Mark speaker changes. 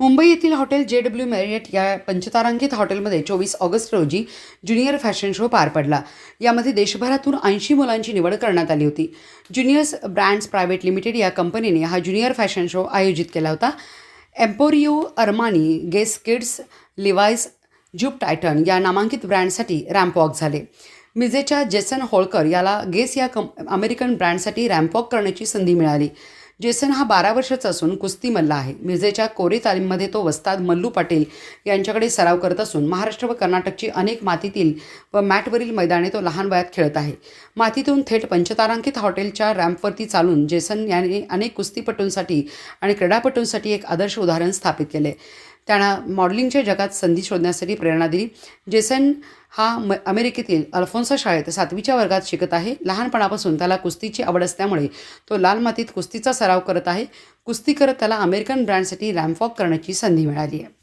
Speaker 1: मुंबई येथील hotel J W Marriott या पंचतारांकित हॉटेलमध्ये चोवीस ऑगस्ट रोजी ज्युनियर फॅशन शो पार पडला. यामध्ये देशभरातून ऐंशी मुलांची निवड करण्यात आली होती. ज्युनियर्स ब्रँड्स प्रायव्हेट लिमिटेड या कंपनीने हा ज्युनियर फॅशन शो आयोजित केला होता. Emporio Armani Guess kids Levi's ज्यूप Titan या नामांकित ब्रँडसाठी रॅम्पवॉक झाले. मिझेच्या जेसन होळकर याला गेस या कं अमेरिकन ब्रँडसाठी रॅम्पवॉक करण्याची संधी मिळाली. जेसन हा बारा वर्षाचा असून कुस्ती मल्ला आहे. मिरजेच्या कोरी तालीममध्ये तो वस्ताद मल्लू पाटील यांच्याकडे सराव करत असून महाराष्ट्र व कर्नाटकची अनेक मातीतील व मॅटवरील मैदाने तो लहान वयात खेळत आहे. मातीतून थेट पंचतारांकित हॉटेलच्या रॅम्पवरती चालून जेसन याने अनेक कुस्तीपटूंसाठी आणि क्रीडापटूंसाठी एक आदर्श उदाहरण स्थापित केले. त्यांना मॉडेलिंगच्या जगात संधी शोधण्यासाठी प्रेरणा दिली. जेसन हा म अमेरिकेतील अल्फोन्सा शाळेत सातवीच्या वर्गात शिकत आहे. लहानपणापासून त्याला कुस्तीची आवड असल्यामुळे तो लाल मातीत कुस्तीचा सराव करत आहे. कुस्ती करत त्याला अमेरिकन ब्रँडसाठी रॅम्पवॉक करण्याची संधी मिळाली आहे.